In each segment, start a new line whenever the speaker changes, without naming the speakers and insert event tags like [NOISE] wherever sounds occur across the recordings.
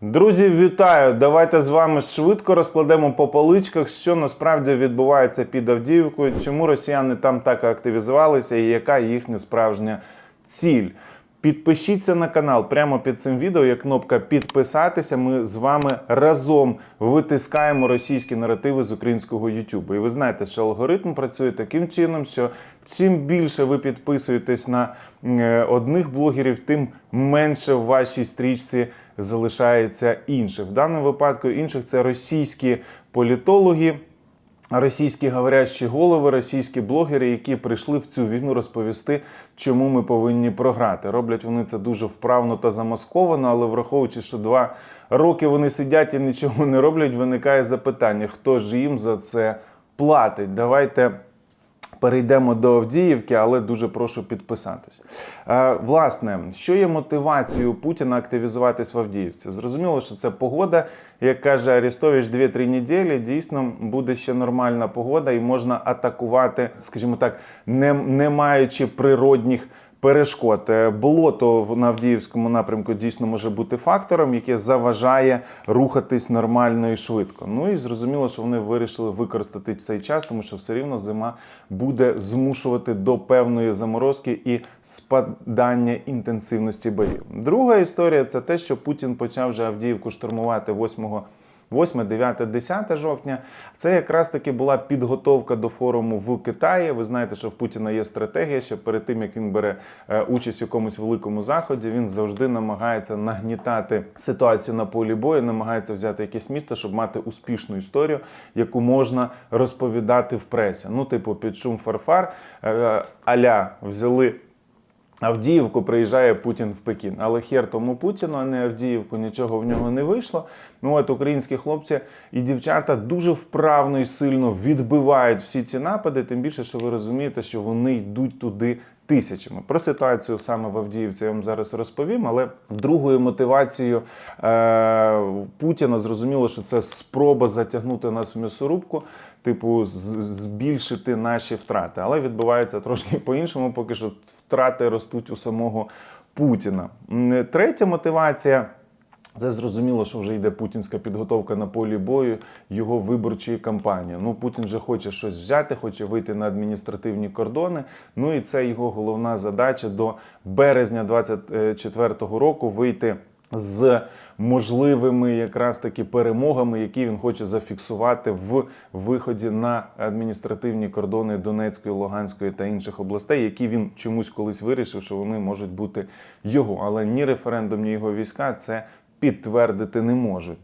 Друзі, вітаю! Давайте з вами швидко розкладемо по поличках, що насправді відбувається під Авдіївкою, чому росіяни там так активізувалися і яка їхня справжня ціль. Підпишіться на канал прямо під цим відео. Є кнопка підписатися. Ми з вами разом витискаємо російські наративи з українського YouTube. І ви знаєте, що алгоритм працює таким чином, що чим більше ви підписуєтесь на е, одних блогерів, тим менше в вашій стрічці залишається інших. В даному випадку інших це російські політологи. Російські говорящі голови, російські блогери, які прийшли в цю війну розповісти, чому ми повинні програти. Роблять вони це дуже вправно та замасковано, але враховуючи, що два роки вони сидять і нічого не роблять, виникає запитання, хто ж їм за це платить. Давайте. Перейдемо до Авдіївки, але дуже прошу підписатись. Е, власне, що є мотивацією Путіна активізуватись в Авдіївці? Зрозуміло, що це погода. Як каже Арістович, 2-3 неділі дійсно буде ще нормальна погода, і можна атакувати, скажімо так, не, не маючи природних. Перешкод Е, болото на Авдіївському напрямку дійсно може бути фактором, яке заважає рухатись нормально і швидко. Ну і зрозуміло, що вони вирішили використати цей час, тому що все рівно зима буде змушувати до певної заморозки і спадання інтенсивності боїв. Друга історія це те, що Путін почав вже Авдіївку штурмувати 8 8, 9, 10 жовтня. Це якраз таки була підготовка до форуму в Китаї. Ви знаєте, що в Путіна є стратегія, що перед тим як він бере е, участь в якомусь великому заході, він завжди намагається нагнітати ситуацію на полі бою, намагається взяти якесь місто, щоб мати успішну історію, яку можна розповідати в пресі. Ну, типу, під шум фарфар е, аля взяли. Авдіївку приїжджає Путін в Пекін. Але хер тому Путіну, а не Авдіївку, нічого в нього не вийшло. Ну от українські хлопці і дівчата дуже вправно і сильно відбивають всі ці напади. Тим більше, що ви розумієте, що вони йдуть туди тисячами. Про ситуацію саме в Авдіївці я вам зараз розповім. Але другою мотивацією е- Путіна зрозуміло, що це спроба затягнути нас в м'ясорубку, типу, збільшити наші втрати. Але відбувається трошки [LAUGHS] по-іншому, поки що втрати ростуть у самого Путіна. Третя мотивація. Це зрозуміло, що вже йде путінська підготовка на полі бою його виборчої кампанії. Ну, Путін вже хоче щось взяти, хоче вийти на адміністративні кордони. Ну і це його головна задача до березня 2024 року вийти з можливими якраз таки перемогами, які він хоче зафіксувати в виході на адміністративні кордони Донецької, Луганської та інших областей, які він чомусь колись вирішив, що вони можуть бути його. Але ні референдум, ні його війська це підтвердити не можуть.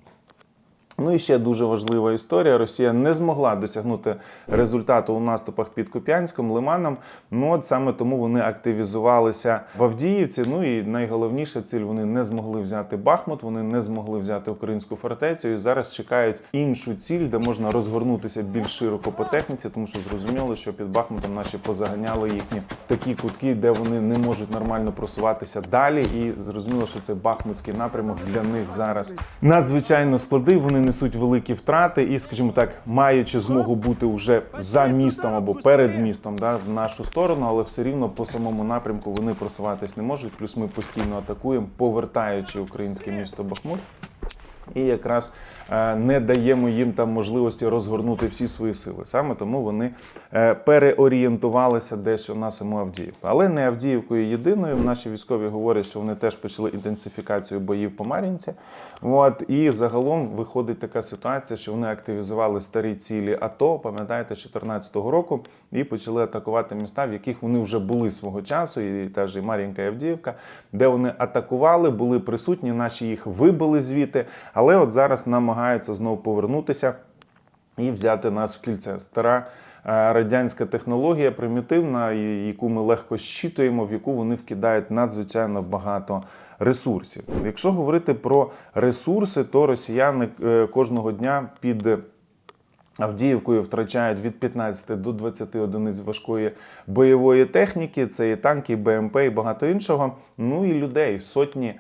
Ну і ще дуже важлива історія. Росія не змогла досягнути результату у наступах під Куп'янськом, Лиманом. Ну от саме тому вони активізувалися в Авдіївці. Ну і найголовніша ціль вони не змогли взяти Бахмут, вони не змогли взяти українську фортецю. І зараз чекають іншу ціль, де можна розгорнутися більш широко по техніці, тому що зрозуміло, що під Бахмутом наші позаганяли їхні такі кутки, де вони не можуть нормально просуватися далі. І зрозуміло, що це Бахмутський напрямок для них зараз надзвичайно складний. Вони несуть великі втрати, і, скажімо так, маючи змогу бути вже за містом або перед містом, да, в нашу сторону, але все рівно по самому напрямку вони просуватись не можуть. Плюс ми постійно атакуємо, повертаючи українське місто Бахмут. І якраз не даємо їм там можливості розгорнути всі свої сили. Саме тому вони е, переорієнтувалися дещо на саму Авдіївку. Але не Авдіївкою єдиною. Наші військові говорять, що вони теж почали інтенсифікацію боїв по Мар'їнці. От і загалом виходить така ситуація, що вони активізували старі цілі АТО, пам'ятаєте, 2014 року, і почали атакувати міста, в яких вони вже були свого часу, і теж і Мар'їнка і Авдіївка, де вони атакували, були присутні, наші їх вибили звідти, але от зараз намагаються знову повернутися і взяти нас в кільце. Стара е, радянська технологія, примітивна, яку ми легко щитуємо, в яку вони вкидають надзвичайно багато ресурсів. Якщо говорити про ресурси, то росіяни е, кожного дня під Авдіївкою втрачають від 15 до 20 одиниць важкої бойової техніки. Це і танки, і БМП, і багато іншого. Ну і людей сотні.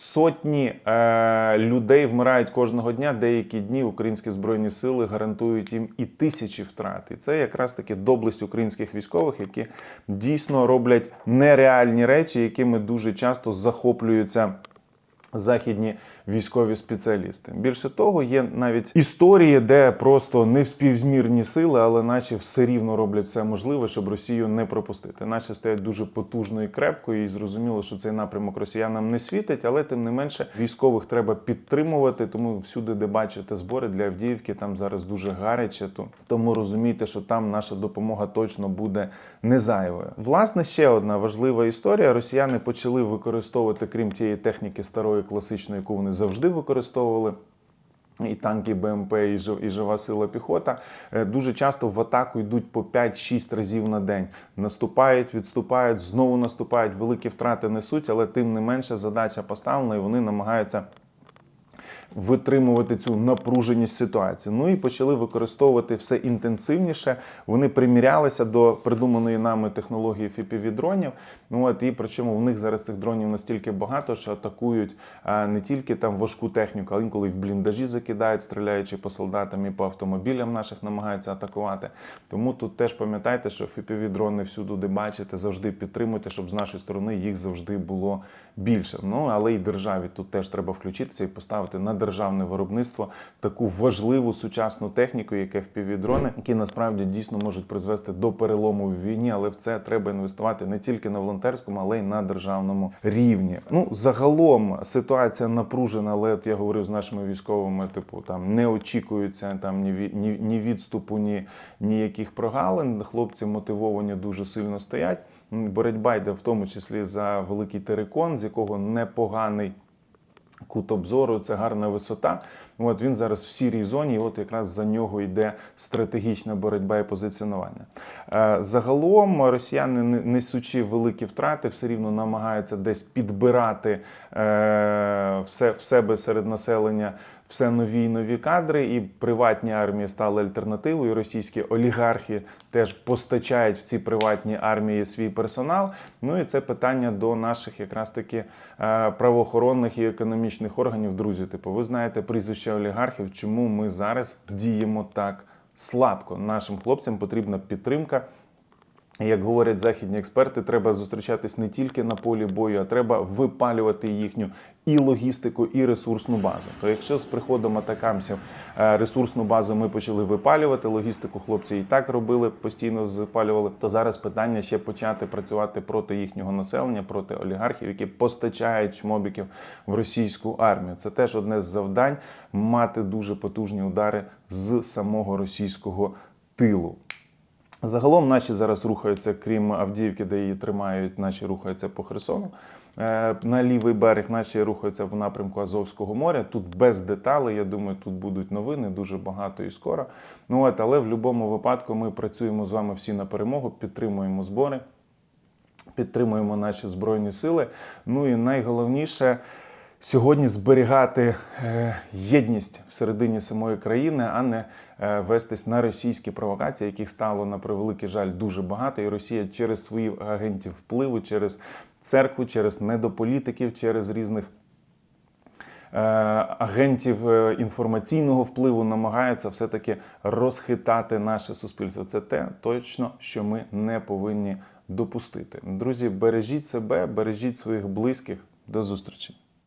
Сотні е, людей вмирають кожного дня. Деякі дні українські збройні сили гарантують їм і тисячі втрат. І це якраз таки доблесть українських військових, які дійсно роблять нереальні речі, якими дуже часто захоплюються західні військові спеціалісти. Більше того, є навіть історії, де просто не в співзмірні сили, але наші все рівно роблять все можливе, щоб Росію не пропустити. Наші стоять дуже потужно і крепко, і зрозуміло, що цей напрямок росіянам не світить, але тим не менше військових треба підтримувати. Тому всюди, де бачите збори для Авдіївки, там зараз дуже гаряче. То тому розумійте, що там наша допомога точно буде не зайвою. Власне, ще одна важлива історія: росіяни почали використовувати, крім тієї техніки старої класичної, яку вони завжди використовували. І танки БМП, і жив- і жива сила піхота е, дуже часто в атаку йдуть по 5-6 разів на день. Наступають, відступають, знову наступають, великі втрати несуть, але тим не менше задача поставлена, і вони намагаються витримувати цю напруженість ситуації. Ну і почали використовувати все інтенсивніше. Вони примірялися до придуманої нами технології fpv дронів. Ну от і причому в них зараз цих дронів настільки багато, що атакують не тільки там важку техніку, а інколи в бліндажі закидають, стріляючи по солдатам і по автомобілям наших намагаються атакувати. Тому тут теж пам'ятайте, що fpv дрони всюди, де бачите, завжди підтримуйте, щоб з нашої сторони їх завжди було більше. Ну але і державі тут теж треба включитися і поставити на державне виробництво таку важливу сучасну техніку, як fpv дрони, які насправді дійсно можуть призвести до перелому в війні, але в це треба інвестувати не тільки на волонтерському, але й на державному рівні. Ну загалом ситуація напружена, але от я говорив з нашими військовими, типу там не очікується там ні, ві- ні, ні відступу, ні ніяких прогалин. Хлопці мотивовані дуже сильно стоять. Боротьба йде в тому числі за великий терикон, з якого непоганий кут обзору, це гарна висота. От він зараз в сірій зоні, і от якраз за нього йде стратегічна боротьба і позиціонування. Е, Загалом росіяни, несучи великі втрати, все рівно намагаються десь підбирати е, все в себе серед населення. Все нові і нові кадри, і приватні армії стали альтернативою. Російські олігархи теж постачають в ці приватні армії свій персонал. Ну і це питання до наших якраз таки е, правоохоронних і економічних органів. Друзі, типу, ви знаєте прізвище олігархів, чому ми зараз діємо так слабко. Нашим хлопцям потрібна підтримка. Як говорять західні експерти, треба зустрічатись не тільки на полі бою, а треба випалювати їхню і логістику, і ресурсну базу. То якщо з приходом атакамсів е, ресурсну базу ми почали випалювати, логістику хлопці і так робили, постійно запалювали, то зараз питання ще почати працювати проти їхнього населення, проти олігархів, які постачають чмобіків в російську армію. Це теж одне з завдань мати дуже потужні удари з самого російського тилу. Загалом наші зараз рухаються, крім Авдіївки, де її тримають, наші рухаються по Херсону. Е, На лівий берег наші рухаються в напрямку Азовського моря. Тут без деталей. Я думаю, тут будуть новини дуже багато і скоро. Ну от, але в будь-якому випадку ми працюємо з вами всі на перемогу, підтримуємо збори, підтримуємо наші збройні сили. Ну і найголовніше. Сьогодні зберігати е, єдність всередині самої країни, а не е, вестись на російські провокації, яких стало на превеликий жаль дуже багато. І Росія через своїх агентів впливу, через церкву, через недополітиків, через різних е, агентів інформаційного впливу намагається все-таки розхитати наше суспільство. Це те точно, що ми не повинні допустити. Друзі, бережіть себе, бережіть своїх близьких. До зустрічі.